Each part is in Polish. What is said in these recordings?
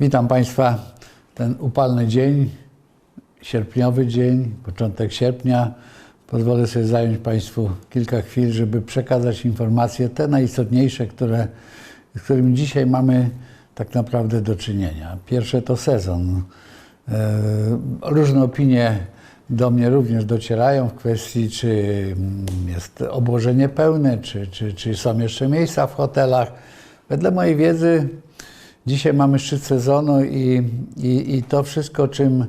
Witam Państwa. Ten upalny dzień, sierpniowy dzień, początek sierpnia. Pozwolę sobie zająć Państwu kilka chwil, żeby przekazać informacje, te najistotniejsze, które, z którymi dzisiaj mamy tak naprawdę do czynienia. Pierwsze to sezon. E, Różne opinie do mnie również docierają w kwestii, czy mm, jest obłożenie pełne, czy, czy, czy są jeszcze miejsca w hotelach. Wedle mojej wiedzy dzisiaj mamy szczyt sezonu i, i, i to wszystko, czym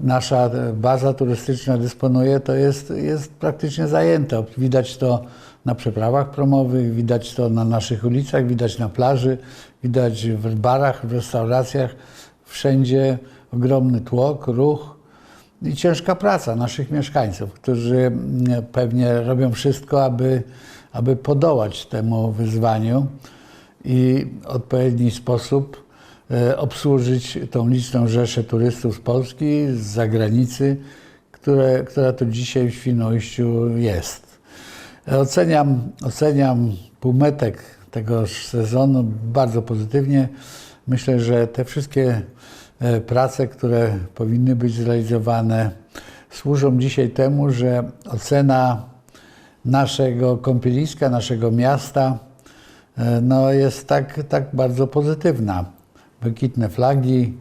nasza baza turystyczna dysponuje, to jest, jest praktycznie zajęte. Widać to na przeprawach promowych, widać to na naszych ulicach, widać na plaży, widać w barach, w restauracjach. Wszędzie ogromny tłok, ruch i ciężka praca naszych mieszkańców, którzy pewnie robią wszystko, aby, aby podołać temu wyzwaniu i w odpowiedni sposób e, obsłużyć tą liczną rzeszę turystów z Polski, z zagranicy, które, która tu dzisiaj w Świnoujściu jest. Oceniam, oceniam półmetek tego sezonu bardzo pozytywnie. Myślę, że te wszystkie e, prace, które powinny być zrealizowane, służą dzisiaj temu, że ocena naszego kąpieliska, naszego miasta e, no, jest tak, tak bardzo pozytywna. Błękitne flagi.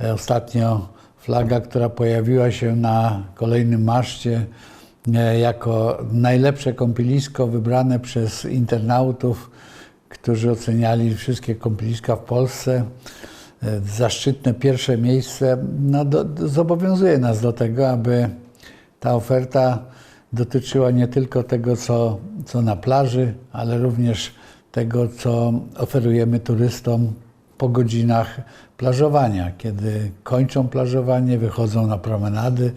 E, Ostatnio flaga, która pojawiła się na kolejnym maszcie e, jako najlepsze kąpielisko wybrane przez internautów, którzy oceniali wszystkie kąpieliska w Polsce. E, Zaszczytne pierwsze miejsce no, do, do, zobowiązuje nas do tego, aby ta oferta dotyczyła nie tylko tego, co, co na plaży, ale również tego, co oferujemy turystom po godzinach plażowania, kiedy kończą plażowanie, wychodzą na promenady,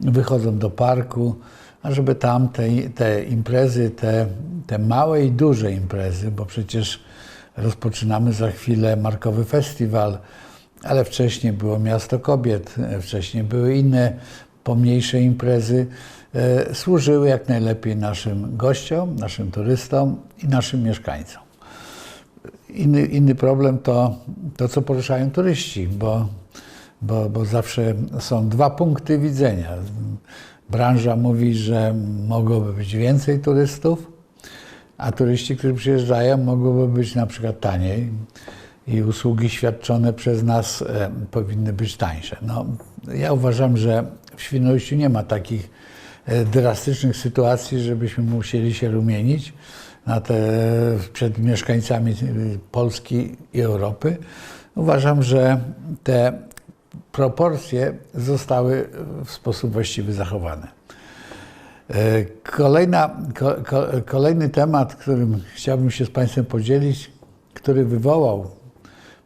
wychodzą do parku, a żeby tam te, te imprezy, te, te małe i duże imprezy, bo przecież rozpoczynamy za chwilę markowy festiwal, ale wcześniej było Miasto Kobiet, wcześniej były inne pomniejsze imprezy, służyły jak najlepiej naszym gościom, naszym turystom i naszym mieszkańcom. Inny, inny problem to to, co poruszają turyści, bo, bo, bo zawsze są dwa punkty widzenia. Branża mówi, że mogłoby być więcej turystów, a turyści, którzy przyjeżdżają, mogłoby być na przykład taniej i usługi świadczone przez nas e, powinny być tańsze. No, ja uważam, że w Świnoujściu nie ma takich e, drastycznych sytuacji, żebyśmy musieli się rumienić na te, przed mieszkańcami e, Polski i Europy. Uważam, że te proporcje zostały w sposób właściwy zachowane. E, Kolejna, ko, ko, kolejny temat, którym chciałbym się z Państwem podzielić, który wywołał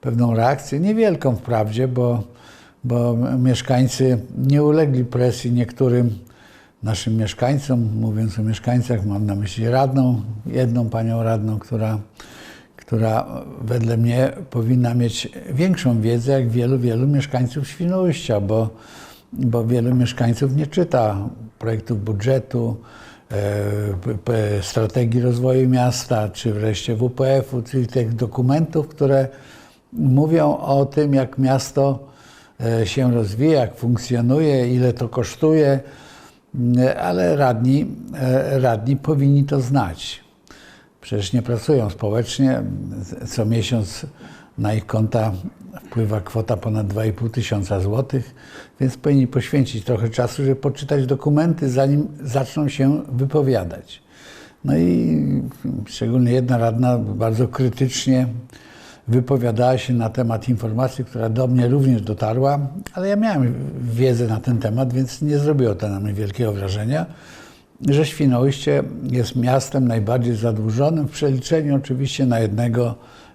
pewną reakcję, niewielką wprawdzie, bo, bo mieszkańcy nie ulegli presji niektórym naszym mieszkańcom. Mówiąc o mieszkańcach, mam na myśli radną, jedną panią radną, która, która wedle mnie powinna mieć większą wiedzę jak wielu, wielu mieszkańców Świnoujścia, bo, bo wielu mieszkańców nie czyta projektów budżetu, e, strategii rozwoju miasta, czy wreszcie WPF-u, czyli tych dokumentów, które mówią o tym, jak miasto e, się rozwija, jak funkcjonuje, ile to kosztuje, ale radni, e, radni powinni to znać. Przecież nie pracują społecznie. Co miesiąc na ich konta wpływa kwota ponad 2,5 tysiąca złotych, więc powinni poświęcić trochę czasu, żeby poczytać dokumenty, zanim zaczną się wypowiadać. No i szczególnie jedna radna bardzo krytycznie wypowiadała się na temat informacji, która do mnie również dotarła, ale ja miałem wiedzę na ten temat, więc nie zrobiło to na mnie wielkiego wrażenia, że Świnoujście jest miastem najbardziej zadłużonym w przeliczeniu oczywiście na jednego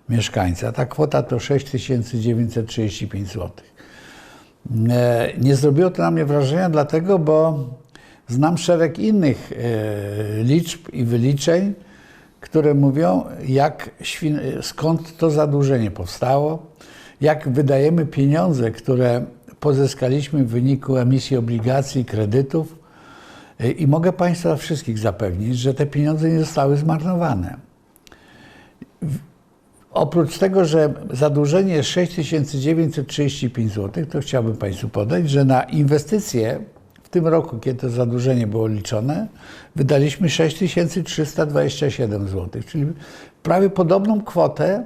mieszkańca. Ta kwota to 6935 zł. E, Nie zrobiło to na mnie wrażenia, dlatego, bo znam szereg innych e, liczb i wyliczeń, które mówią, jak, skąd to zadłużenie powstało, jak wydajemy pieniądze, które pozyskaliśmy w wyniku emisji obligacji kredytów. E, I mogę Państwa wszystkich zapewnić, że te pieniądze nie zostały zmarnowane Oprócz tego, że zadłużenie jest 6935 zł, to chciałbym Państwu podać, że na inwestycje tym roku, kiedy to zadłużenie było liczone, wydaliśmy 6327 zł, czyli prawie podobną kwotę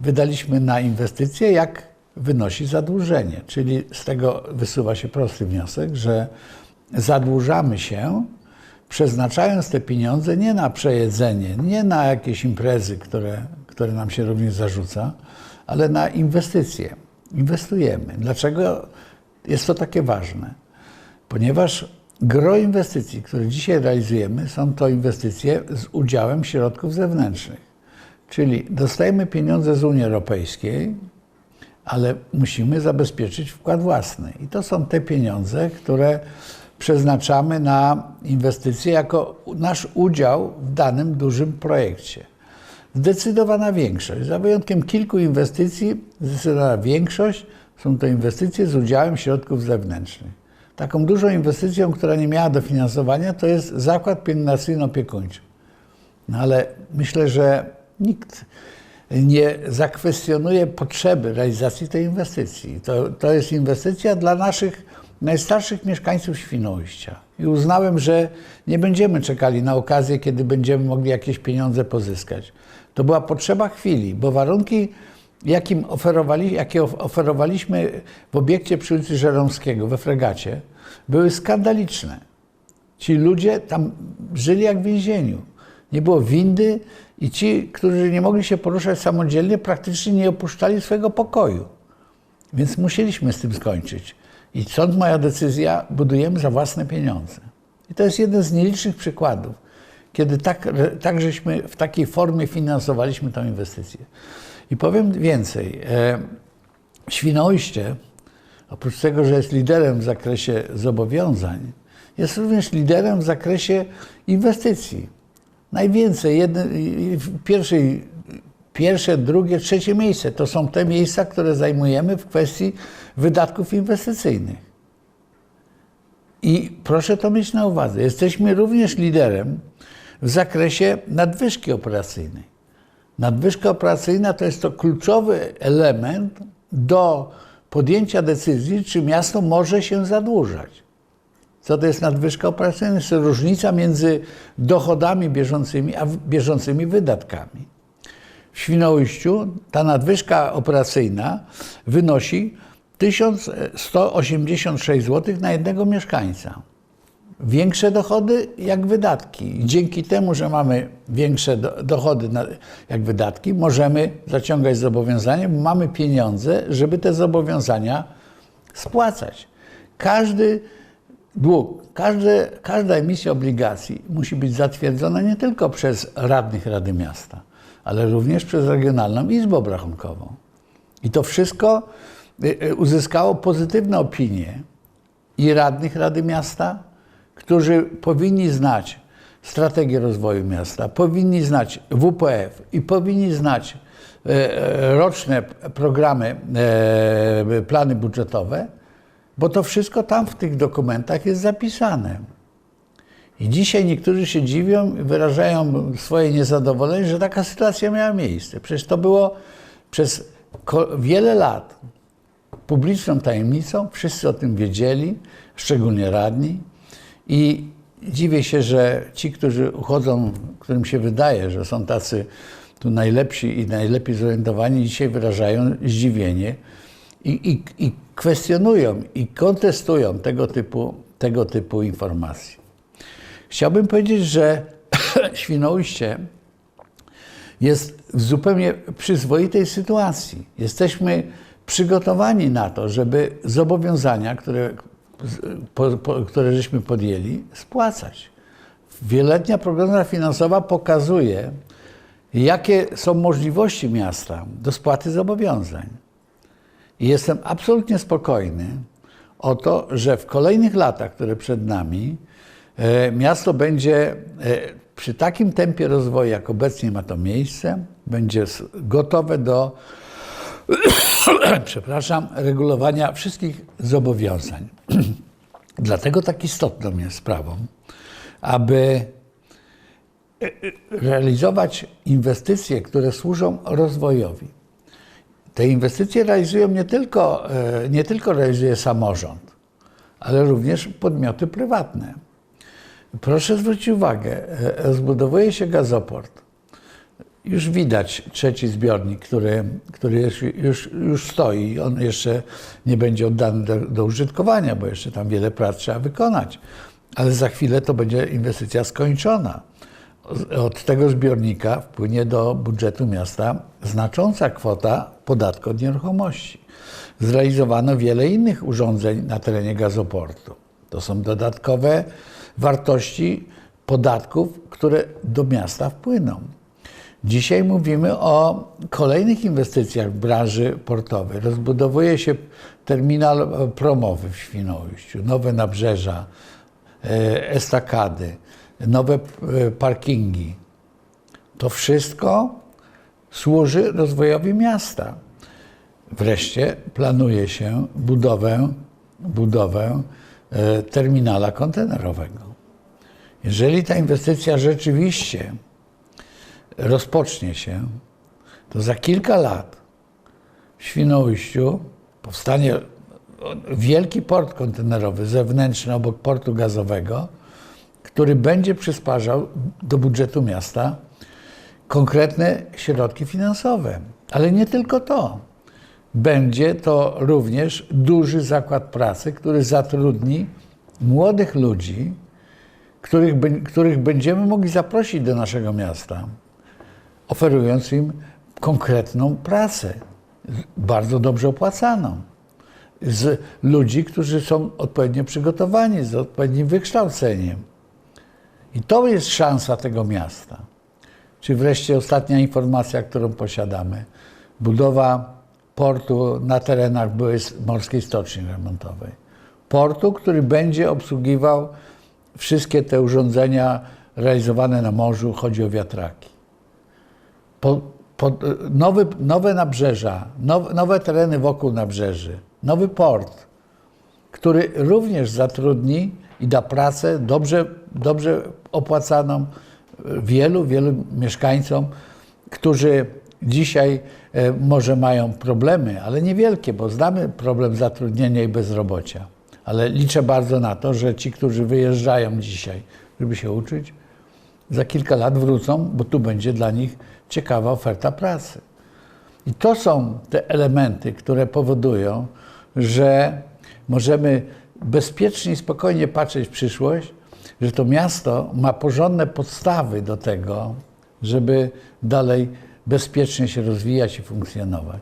wydaliśmy na inwestycje, jak wynosi zadłużenie. Czyli z tego wysuwa się prosty wniosek, że zadłużamy się, przeznaczając te pieniądze nie na przejedzenie, nie na jakieś imprezy, które, które nam się również zarzuca, ale na inwestycje. Inwestujemy. Dlaczego jest to takie ważne? Ponieważ gro inwestycji, które dzisiaj realizujemy, są to inwestycje z udziałem środków zewnętrznych. Czyli dostajemy pieniądze z Unii Europejskiej, ale musimy zabezpieczyć wkład własny. I to są te pieniądze, które przeznaczamy na inwestycje jako nasz udział w danym dużym projekcie. Zdecydowana większość, za wyjątkiem kilku inwestycji, zdecydowana większość są to inwestycje z udziałem środków zewnętrznych. Taką dużą inwestycją, która nie miała dofinansowania, to jest zakład pielęgnacyjno-opiekuńczy. No ale myślę, że nikt nie zakwestionuje potrzeby realizacji tej inwestycji. To, to jest inwestycja dla naszych najstarszych mieszkańców Świnoujścia. I uznałem, że nie będziemy czekali na okazję, kiedy będziemy mogli jakieś pieniądze pozyskać. To była potrzeba chwili, bo warunki, jakim oferowali, jakie oferowaliśmy w obiekcie przy ulicy Żeromskiego we Fregacie, były skandaliczne. Ci ludzie tam żyli jak w więzieniu. Nie było windy i ci, którzy nie mogli się poruszać samodzielnie, praktycznie nie opuszczali swojego pokoju. Więc musieliśmy z tym skończyć. I stąd moja decyzja, budujemy za własne pieniądze. I to jest jeden z nielicznych przykładów, kiedy tak, tak żeśmy w takiej formie finansowaliśmy tę inwestycję. I powiem więcej. E, Świnoujście, oprócz tego, że jest liderem w zakresie zobowiązań, jest również liderem w zakresie inwestycji. Najwięcej, jedne, pierwsze, drugie, trzecie miejsce to są te miejsca, które zajmujemy w kwestii wydatków inwestycyjnych. I proszę to mieć na uwadze. Jesteśmy również liderem w zakresie nadwyżki operacyjnej. Nadwyżka operacyjna to jest to kluczowy element do podjęcia decyzji, czy miasto może się zadłużać. Co to jest nadwyżka operacyjna? Jest to różnica między dochodami bieżącymi a bieżącymi wydatkami. W Świnoujściu ta nadwyżka operacyjna wynosi 1186 zł na jednego mieszkańca. Większe dochody jak wydatki. Dzięki temu, że mamy większe dochody jak wydatki, możemy zaciągać zobowiązania, bo mamy pieniądze, żeby te zobowiązania spłacać. Każdy dług, każde, każda emisja obligacji musi być zatwierdzona nie tylko przez radnych Rady Miasta, ale również przez Regionalną Izbę Obrachunkową. I to wszystko y, y, uzyskało pozytywne opinie i radnych Rady Miasta, którzy powinni znać strategię rozwoju miasta, powinni znać WPF i powinni znać y, roczne programy, plany budżetowe, bo to wszystko tam w tych dokumentach jest zapisane. I dzisiaj niektórzy się dziwią i wyrażają swoje niezadowolenie, że taka sytuacja miała miejsce. Przecież to było przez wiele lat publiczną tajemnicą, wszyscy o tym wiedzieli, szczególnie radni. I dziwię się, że ci, którzy uchodzą, którym się wydaje, że są tacy tu najlepsi i najlepiej zorientowani, dzisiaj wyrażają zdziwienie i, i, i kwestionują i kontestują tego typu, tego typu informacje. Chciałbym powiedzieć, że Świnoujście jest w zupełnie przyzwoitej sytuacji. Jesteśmy przygotowani na to, żeby zobowiązania, które, po, po, które żeśmy podjęli, spłacać. Wieloletnia prognoza finansowa pokazuje, jakie są możliwości miasta do spłaty zobowiązań. I jestem absolutnie spokojny o to, że w kolejnych latach, które przed nami, e, miasto będzie e, przy takim tempie rozwoju, jak obecnie ma to miejsce, będzie gotowe do przepraszam, regulowania wszystkich zobowiązań. Dlatego tak istotną jest sprawą, aby realizować inwestycje, które służą rozwojowi. Te inwestycje realizują nie tylko, e, nie tylko realizuje samorząd, ale również podmioty prywatne. Proszę zwrócić uwagę, e, rozbudowuje się gazoport. Już widać trzeci zbiornik, który, który już, już, już stoi. On jeszcze nie będzie oddany do, do użytkowania, bo jeszcze tam wiele prac trzeba wykonać. Ale za chwilę to będzie inwestycja skończona. Od tego zbiornika wpłynie do budżetu miasta znacząca kwota podatku od nieruchomości. Zrealizowano wiele innych urządzeń na terenie gazoportu. To są dodatkowe wartości podatków, które do miasta wpłyną. Dzisiaj mówimy o kolejnych inwestycjach w branży portowej. Rozbudowuje się terminal promowy w Świnoujściu, nowe nabrzeża, e, estakady, nowe e, parkingi. To wszystko służy rozwojowi miasta. Wreszcie planuje się budowę, budowę e, terminala kontenerowego. Jeżeli ta inwestycja rzeczywiście rozpocznie się, to za kilka lat w Świnoujściu powstanie wielki port kontenerowy zewnętrzny obok portu gazowego, który będzie przysparzał do budżetu miasta konkretne środki finansowe. Ale nie tylko to. Będzie to również duży zakład pracy, który zatrudni młodych ludzi, których, których będziemy mogli zaprosić do naszego miasta oferując im konkretną pracę, bardzo dobrze opłacaną, z ludzi, którzy są odpowiednio przygotowani, z odpowiednim wykształceniem. I to jest szansa tego miasta. Czy wreszcie ostatnia informacja, którą posiadamy. Budowa portu na terenach byłej morskiej stoczni remontowej. Portu, który będzie obsługiwał wszystkie te urządzenia realizowane na morzu, chodzi o wiatraki po, po, nowy, nowe nabrzeża, now, nowe tereny wokół nabrzeży, nowy port, który również zatrudni i da pracę dobrze, dobrze opłacaną wielu, wielu mieszkańcom, którzy dzisiaj e, może mają problemy, ale niewielkie, bo znamy problem zatrudnienia i bezrobocia. Ale liczę bardzo na to, że ci, którzy wyjeżdżają dzisiaj, żeby się uczyć, za kilka lat wrócą, bo tu będzie dla nich ciekawa oferta pracy. I to są te elementy, które powodują, że możemy bezpiecznie i spokojnie patrzeć w przyszłość, że to miasto ma porządne podstawy do tego, żeby dalej bezpiecznie się rozwijać i funkcjonować.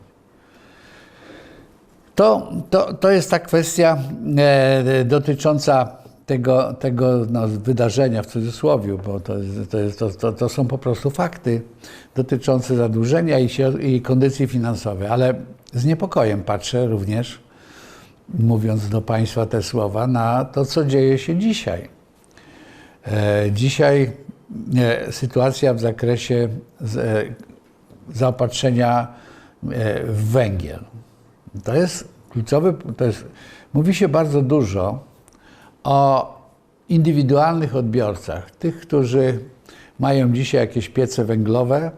To, to, to jest ta kwestia e, dotycząca tego, tego no, wydarzenia w cudzysłowie, bo to, to, jest, to, to, są po prostu fakty dotyczące zadłużenia i, i kondycji finansowej. Ale z niepokojem patrzę również, mówiąc do Państwa te słowa, na to, co dzieje się dzisiaj. E, dzisiaj e, sytuacja w zakresie z, e, zaopatrzenia e, w węgiel. To jest kluczowy, to jest, mówi się bardzo dużo o indywidualnych odbiorcach, tych, którzy mają dzisiaj jakieś piece węglowe,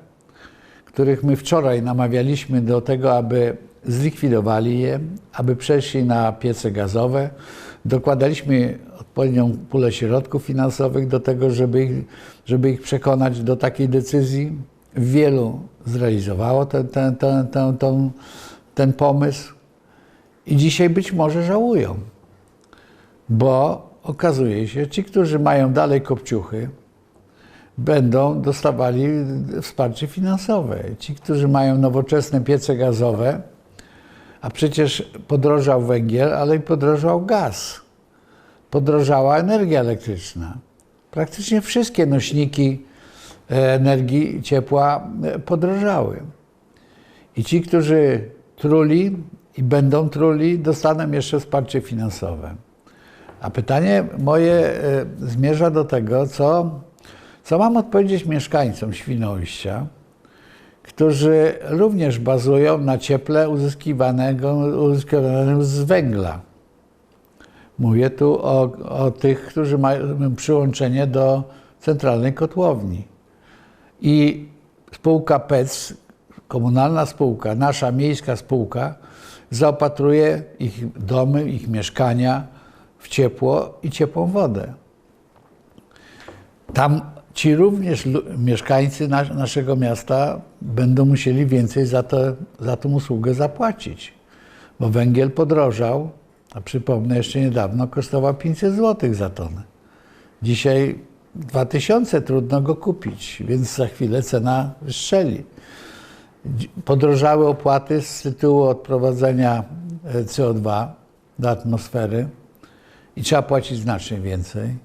których my wczoraj namawialiśmy do tego, aby zlikwidowali je, aby przeszli na piece gazowe. Dokładaliśmy odpowiednią pulę środków finansowych do tego, żeby ich, żeby ich przekonać do takiej decyzji. Wielu zrealizowało ten, ten, ten, ten, ten, ten pomysł i dzisiaj być może żałują bo okazuje się, ci, którzy mają dalej kopciuchy, będą dostawali wsparcie finansowe. Ci, którzy mają nowoczesne piece gazowe, a przecież podrożał węgiel, ale i podrożał gaz, podrożała energia elektryczna. Praktycznie wszystkie nośniki e, energii ciepła e, podrożały. I ci, którzy truli i będą truli, dostaną jeszcze wsparcie finansowe. A pytanie moje e, zmierza do tego, co, co mam odpowiedzieć mieszkańcom Świnoujścia, którzy również bazują na cieple uzyskiwanego, uzyskiwanego z węgla. Mówię tu o, o tych, którzy mają przyłączenie do centralnej kotłowni. i spółka PEC, komunalna spółka, nasza miejska spółka, zaopatruje ich domy, ich mieszkania w ciepło i ciepłą wodę. Tam ci również mieszkańcy nas, naszego miasta będą musieli więcej za, to, za tą usługę zapłacić, bo węgiel podrożał, a przypomnę, jeszcze niedawno kosztował 500 zł za tonę. Dzisiaj 2000 trudno go kupić, więc za chwilę cena wystrzeli. Podrożały opłaty z tytułu odprowadzenia e, CO2 do atmosfery i trzeba płacić znacznie więcej.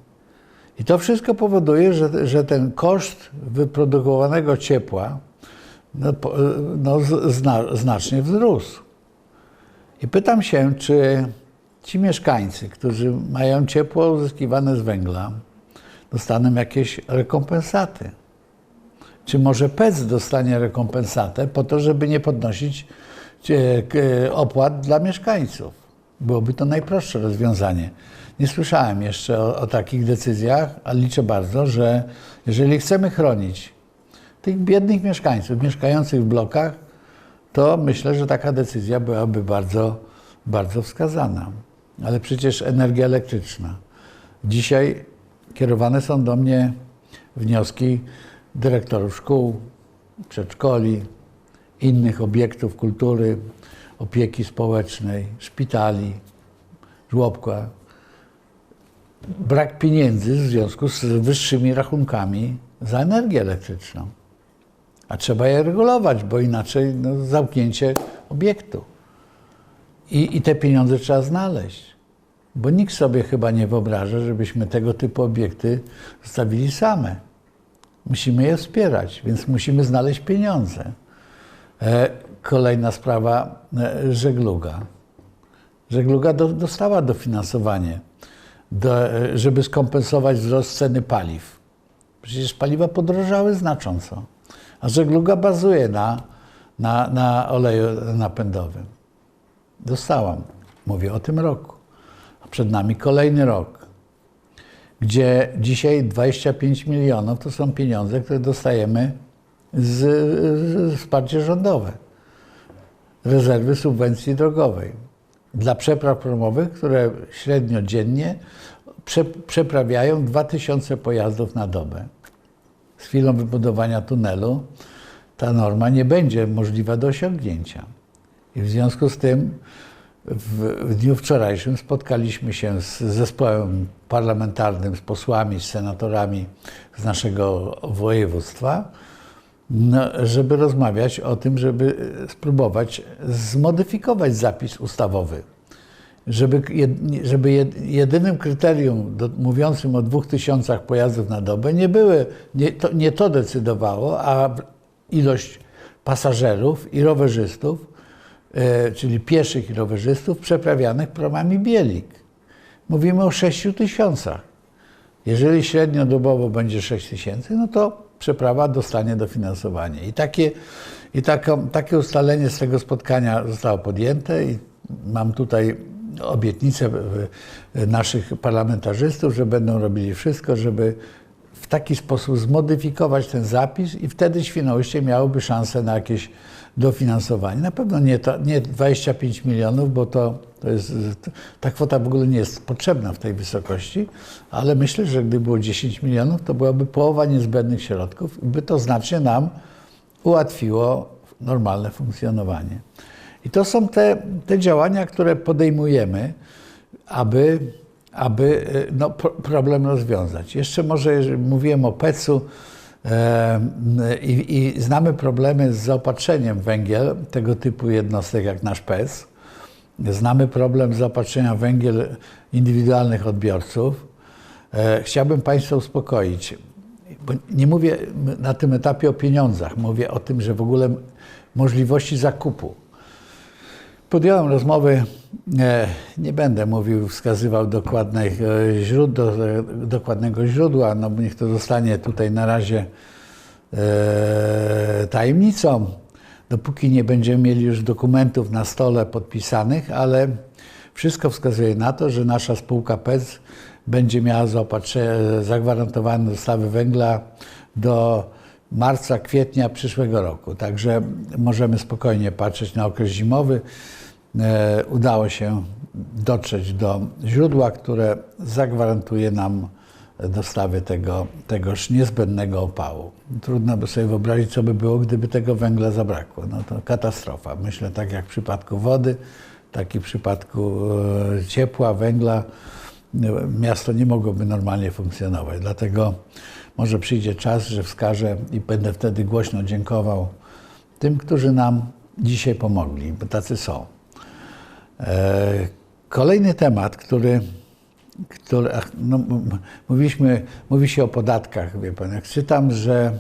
I to wszystko powoduje, że, że ten koszt wyprodukowanego ciepła no, no, zna, znacznie wzrósł. I pytam się, czy ci mieszkańcy, którzy mają ciepło uzyskiwane z węgla, dostaną jakieś rekompensaty. Czy może PEC dostanie rekompensatę po to, żeby nie podnosić e, k- opłat dla mieszkańców? Byłoby to najprostsze rozwiązanie. Nie słyszałem jeszcze o, o takich decyzjach, ale liczę bardzo, że jeżeli chcemy chronić tych biednych mieszkańców mieszkających w blokach, to myślę, że taka decyzja byłaby bardzo, bardzo wskazana. Ale przecież energia elektryczna. Dzisiaj kierowane są do mnie wnioski dyrektorów szkół, przedszkoli, innych obiektów kultury, opieki społecznej, szpitali, żłobka. Brak pieniędzy w związku z wyższymi rachunkami za energię elektryczną. A trzeba je regulować, bo inaczej no, zamknięcie obiektu. I, I te pieniądze trzeba znaleźć. Bo nikt sobie chyba nie wyobraża, żebyśmy tego typu obiekty zostawili same. Musimy je wspierać, więc musimy znaleźć pieniądze. E, Kolejna sprawa, e, żegluga. Żegluga do, dostała dofinansowanie, do, żeby skompensować wzrost ceny paliw. Przecież paliwa podrożały znacząco, a żegluga bazuje na, na, na oleju napędowym. Dostałam, mówię o tym roku. A przed nami kolejny rok, gdzie dzisiaj 25 milionów to są pieniądze, które dostajemy z, z wsparcie rządowe. Rezerwy subwencji drogowej. Dla przepraw promowych, które średnio dziennie prze, przeprawiają 2000 pojazdów na dobę. Z chwilą wybudowania tunelu ta norma nie będzie możliwa do osiągnięcia. I w związku z tym w, w dniu wczorajszym spotkaliśmy się z zespołem parlamentarnym, z posłami, z senatorami z naszego województwa, no, żeby rozmawiać o tym, żeby spróbować zmodyfikować zapis ustawowy. Żeby, żeby jed- jedynym kryterium do, mówiącym o dwóch tysiącach pojazdów na dobę nie były, nie to, nie to decydowało, a ilość pasażerów i rowerzystów, e, czyli pieszych i rowerzystów przeprawianych promami Bielik. Mówimy o 6 tysiącach. Jeżeli średnio dobowo będzie 6 tysięcy, no to przeprawa dostanie dofinansowanie. I, takie, i taką, takie ustalenie z tego spotkania zostało podjęte i mam tutaj obietnicę naszych parlamentarzystów, że będą robili wszystko, żeby w taki sposób zmodyfikować ten zapis i wtedy Świnoujście miałoby szansę na jakieś dofinansowanie. Na pewno nie, to, nie 25 milionów, bo to, to jest, ta kwota w ogóle nie jest potrzebna w tej wysokości, ale myślę, że gdyby było 10 milionów, to byłaby połowa niezbędnych środków i by to znacznie nam ułatwiło normalne funkcjonowanie. I to są te, te działania, które podejmujemy, aby, aby e, no, pro- problem rozwiązać. Jeszcze może, mówiłem o PEC-u i, i znamy problemy z zaopatrzeniem węgiel tego typu jednostek jak nasz PEC. Znamy problem zaopatrzenia węgiel indywidualnych odbiorców. E, Chciałbym Państwa uspokoić, bo nie mówię na tym etapie o pieniądzach, mówię o tym, że w ogóle możliwości zakupu. Podjąłem rozmowy, e, nie będę mówił, wskazywał dokładnych e, e, dokładnego źródła, no bo niech to zostanie tutaj na razie e, tajemnicą, dopóki nie będziemy mieli już dokumentów na stole podpisanych, ale wszystko wskazuje na to, że nasza spółka PEC będzie miała zaopatrze- zagwarantowane dostawy węgla do marca, kwietnia przyszłego roku. Także możemy spokojnie patrzeć na okres zimowy. E, udało się dotrzeć do źródła, które zagwarantuje nam dostawy tego, tegoż niezbędnego opału. Trudno by sobie wyobrazić, co by było, gdyby tego węgla zabrakło. No to katastrofa. Myślę, tak jak w przypadku wody, tak i w przypadku e, ciepła, węgla, e, miasto nie mogłoby normalnie funkcjonować. Dlatego może przyjdzie czas, że wskażę i będę wtedy głośno dziękował tym, którzy nam dzisiaj pomogli, bo tacy są. E, Kolejny temat, który, który no, mówiliśmy, mówi się o podatkach, wie pan, jak czytam, że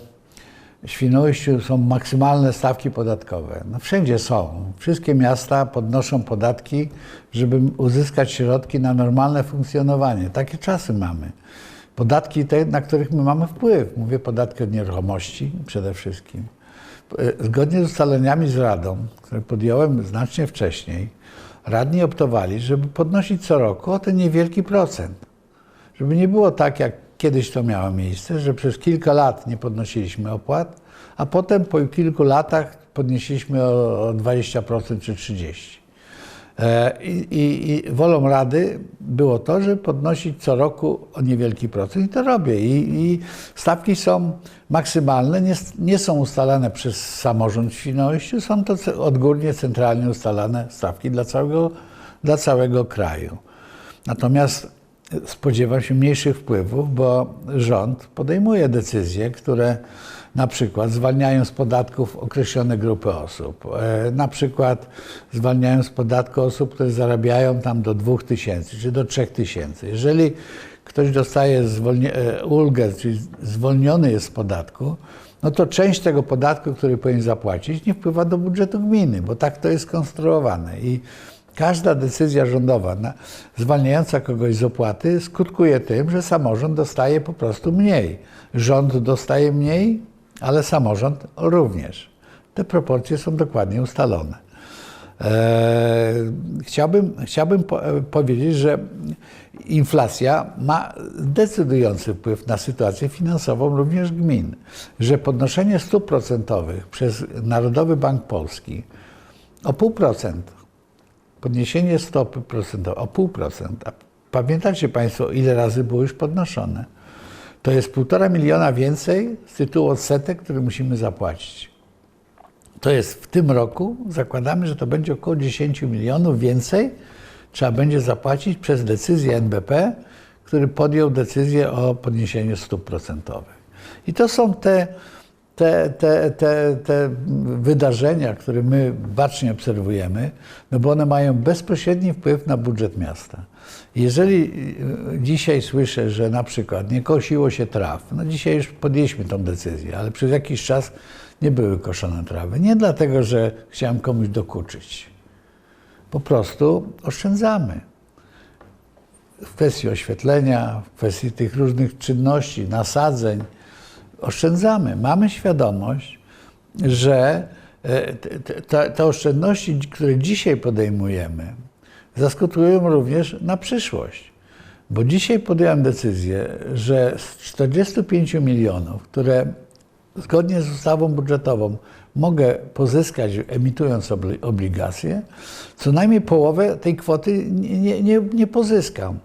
w Świnoujściu są maksymalne stawki podatkowe. No wszędzie są. Wszystkie miasta podnoszą podatki, żeby uzyskać środki na normalne funkcjonowanie. Takie czasy mamy. Podatki te, na których my mamy wpływ. Mówię podatki od nieruchomości przede wszystkim. E, Zgodnie z ustaleniami z Radą, które podjąłem znacznie wcześniej, radni optowali, żeby podnosić co roku o ten niewielki procent. Żeby nie było tak, jak kiedyś to miało miejsce, że przez kilka lat nie podnosiliśmy opłat, a potem po kilku latach podnieśliśmy o o 20% czy 30%. E, I, i, I wolą Rady było to, żeby podnosić co roku o niewielki procent i to robię. I, i stawki są maksymalne, nie, nie są ustalane przez samorząd w Świnoujściu, są to odgórnie, centralnie ustalane stawki dla całego, dla całego kraju. Natomiast spodziewam się mniejszych wpływów, bo rząd podejmuje decyzje, które na przykład zwalniają z podatków określone grupy osób. E, Na przykład zwalniają z podatku osób, które zarabiają tam do 2000 czy do 3000. Jeżeli ktoś dostaje e, ulgę, czyli zwolniony jest z podatku, no to część tego podatku, który powinien zapłacić, nie wpływa do budżetu gminy, bo tak to jest skonstruowane. I każda decyzja rządowa na, zwalniająca kogoś z opłaty skutkuje tym, że samorząd dostaje po prostu mniej. Rząd dostaje mniej, ale samorząd również. Te proporcje są dokładnie ustalone. E, chciałbym, chciałbym e, powiedzieć, że inflacja ma decydujący wpływ na sytuację finansową również gmin, że podnoszenie stóp procentowych przez Narodowy Bank Polski o pół procent, podniesienie stopy procentowej o pół procent, pamiętacie Państwo, ile razy było już podnoszone? To jest półtora miliona więcej z tytułu odsetek, który musimy zapłacić. To jest w tym roku, zakładamy, że to będzie około 10 milionów więcej, trzeba będzie zapłacić przez decyzję NBP, który podjął decyzję o podniesieniu stóp procentowych. I to są te, te, te, te, te wydarzenia, które my bacznie obserwujemy, no bo one mają bezpośredni wpływ na budżet miasta. Jeżeli y, dzisiaj słyszę, że na przykład nie kosiło się traw, no dzisiaj już podjęliśmy tą decyzję, ale przez jakiś czas nie były koszone trawy. Nie dlatego, że chciałem komuś dokuczyć. Po prostu oszczędzamy. W kwestii oświetlenia, w kwestii tych różnych czynności, nasadzeń, oszczędzamy. Mamy świadomość, że te, te, oszczędności, które dzisiaj podejmujemy, zaskutkują również na przyszłość. Bo dzisiaj podjąłem decyzję, że z 45 milionów, które zgodnie z ustawą budżetową mogę pozyskać emitując obli- obligacje, co najmniej połowę tej kwoty nie, nie, nie pozyskam.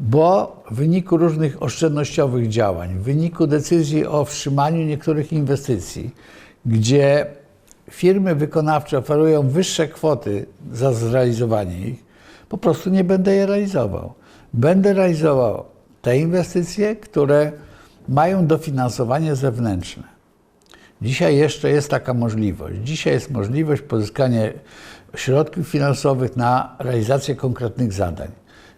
Bo w wyniku różnych oszczędnościowych działań, w wyniku decyzji o wstrzymaniu niektórych inwestycji, gdzie firmy wykonawcze oferują wyższe kwoty za zrealizowanie ich, po prostu nie będę je realizował. Będę realizował te inwestycje, które mają dofinansowanie zewnętrzne. Dzisiaj jeszcze jest taka możliwość. Dzisiaj jest możliwość pozyskania środków finansowych na realizację konkretnych zadań.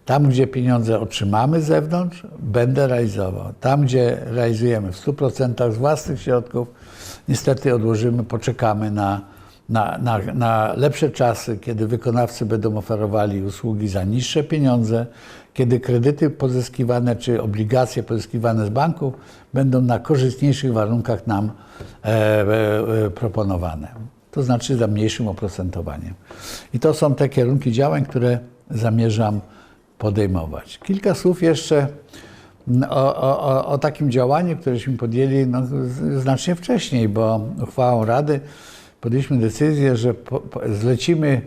Tam, gdzie pieniądze otrzymamy z zewnątrz, będę realizował. Tam, gdzie realizujemy w 100% z własnych środków, niestety odłożymy, poczekamy na, na, na, na lepsze czasy, kiedy wykonawcy będą oferowali usługi za niższe pieniądze, kiedy kredyty pozyskiwane czy obligacje pozyskiwane z banków będą na korzystniejszych warunkach nam e, e, proponowane. To znaczy za mniejszym oprocentowaniem. I to są te kierunki działań, które zamierzam podejmować. Kilka słów jeszcze o, o, o, takim działaniu, któreśmy podjęli no, znacznie wcześniej, bo uchwałą Rady podjęliśmy decyzję, że po, po, zlecimy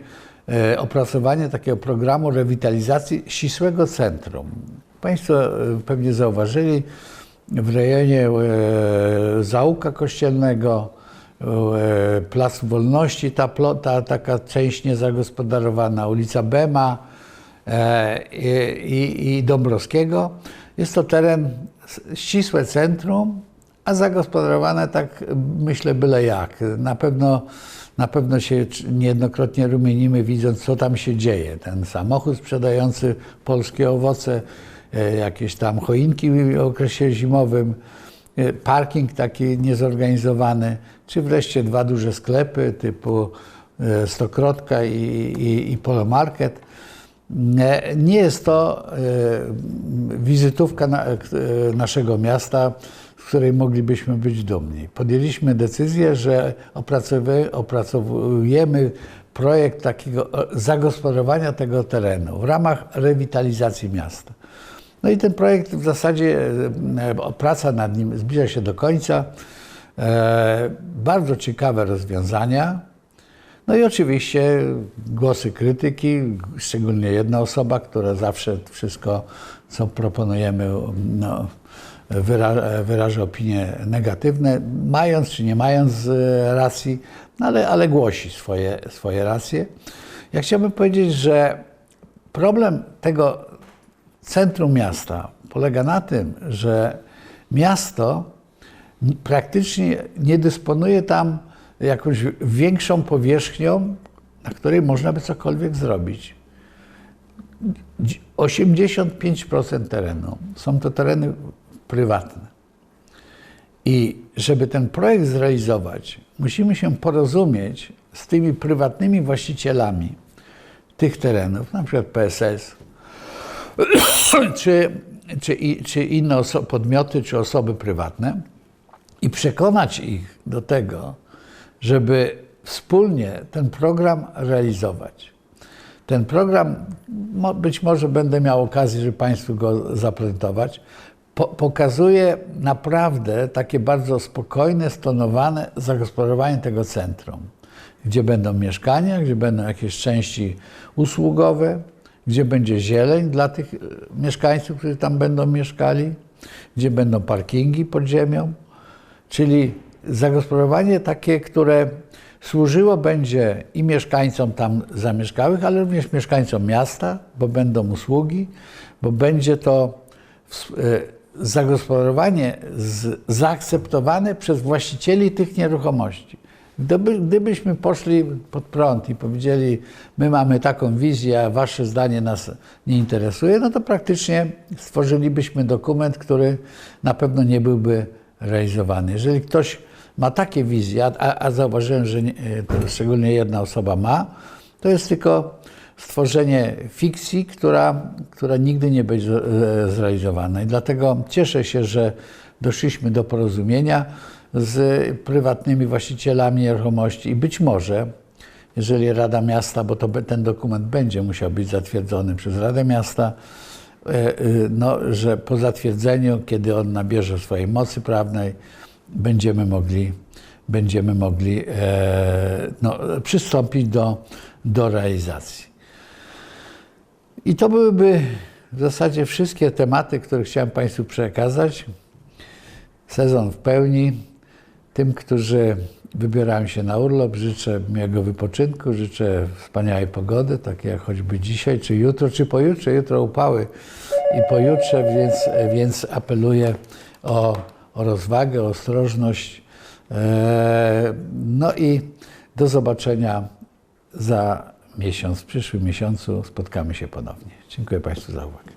e, opracowanie takiego programu rewitalizacji ścisłego centrum. Państwo e, pewnie zauważyli, w rejonie e, Zaułka Kościelnego, Placu Wolności, ta, ta taka część niezagospodarowana, ulica Bema i, i, i Dąbrowskiego. Jest to teren ścisłe centrum, a zagospodarowane tak myślę byle jak. Na pewno, na pewno się niejednokrotnie rumienimy widząc co tam się dzieje. Ten samochód sprzedający polskie owoce, e, jakieś tam choinki w okresie zimowym, e, parking taki niezorganizowany, czy wreszcie dwa duże sklepy typu e, Stokrotka i, i, i Polomarket. Nie, jest to e, wizytówka na, e, naszego miasta, z której moglibyśmy być dumni. Podjęliśmy decyzję, że opracowujemy projekt takiego e, zagospodarowania tego terenu w ramach rewitalizacji miasta. No i ten projekt w zasadzie, e, e, praca nad nim zbliża się do końca. E, Bardzo ciekawe rozwiązania. No i oczywiście głosy krytyki, szczególnie jedna osoba, która zawsze wszystko, co proponujemy, no, wyra, wyraża opinie negatywne, mając czy nie mając e, racji, no ale, ale głosi swoje, swoje racje. Ja chciałbym powiedzieć, że problem tego centrum miasta polega na tym, że miasto praktycznie nie dysponuje tam jakąś większą powierzchnią, na której można by cokolwiek zrobić. 85% terenu są to tereny prywatne. I żeby ten projekt zrealizować, musimy się porozumieć z tymi prywatnymi właścicielami tych terenów, na przykład PSS, czy, czy, czy inne podmioty, czy osoby prywatne i przekonać ich do tego, żeby wspólnie ten program realizować. Ten program, być może będę miał okazję, żeby Państwu go zaprezentować, po, pokazuje naprawdę takie bardzo spokojne, stonowane zagospodarowanie tego centrum, gdzie będą mieszkania, gdzie będą jakieś części usługowe, gdzie będzie zieleń dla tych e, mieszkańców, którzy tam będą mieszkali, gdzie będą parkingi pod ziemią, czyli zagospodarowanie takie, które służyło będzie i mieszkańcom tam zamieszkałych, ale również mieszkańcom miasta, bo będą usługi, bo będzie to e, zagospodarowanie zaakceptowane przez właścicieli tych nieruchomości. Gdyby, gdybyśmy poszli pod prąd i powiedzieli, my mamy taką wizję, a wasze zdanie nas nie interesuje, no to praktycznie stworzylibyśmy dokument, który na pewno nie byłby realizowany. Jeżeli ktoś ma takie wizje, a, a zauważyłem, że nie, to szczególnie jedna osoba ma, to jest tylko stworzenie fikcji, która, która nigdy nie będzie e, zrealizowana. I dlatego cieszę się, że doszliśmy do porozumienia z prywatnymi właścicielami nieruchomości i być może, jeżeli Rada Miasta, bo to, ten dokument będzie musiał być zatwierdzony przez Radę Miasta, e, e, no, że po zatwierdzeniu, kiedy on nabierze swojej mocy prawnej, będziemy mogli, będziemy mogli e, no, przystąpić do, do realizacji. I to byłyby w zasadzie wszystkie tematy, które chciałem Państwu przekazać. Sezon w pełni. Tym, którzy wybierają się na urlop, życzę miłego wypoczynku, życzę wspaniałej pogody, takiej jak choćby dzisiaj, czy jutro, czy pojutrze. Jutro upały i pojutrze, więc, więc apeluję o, o rozwagę, ostrożność. Eee, No i do zobaczenia za miesiąc. W przyszłym miesiącu spotkamy się ponownie. Dziękuję Państwu za uwagę.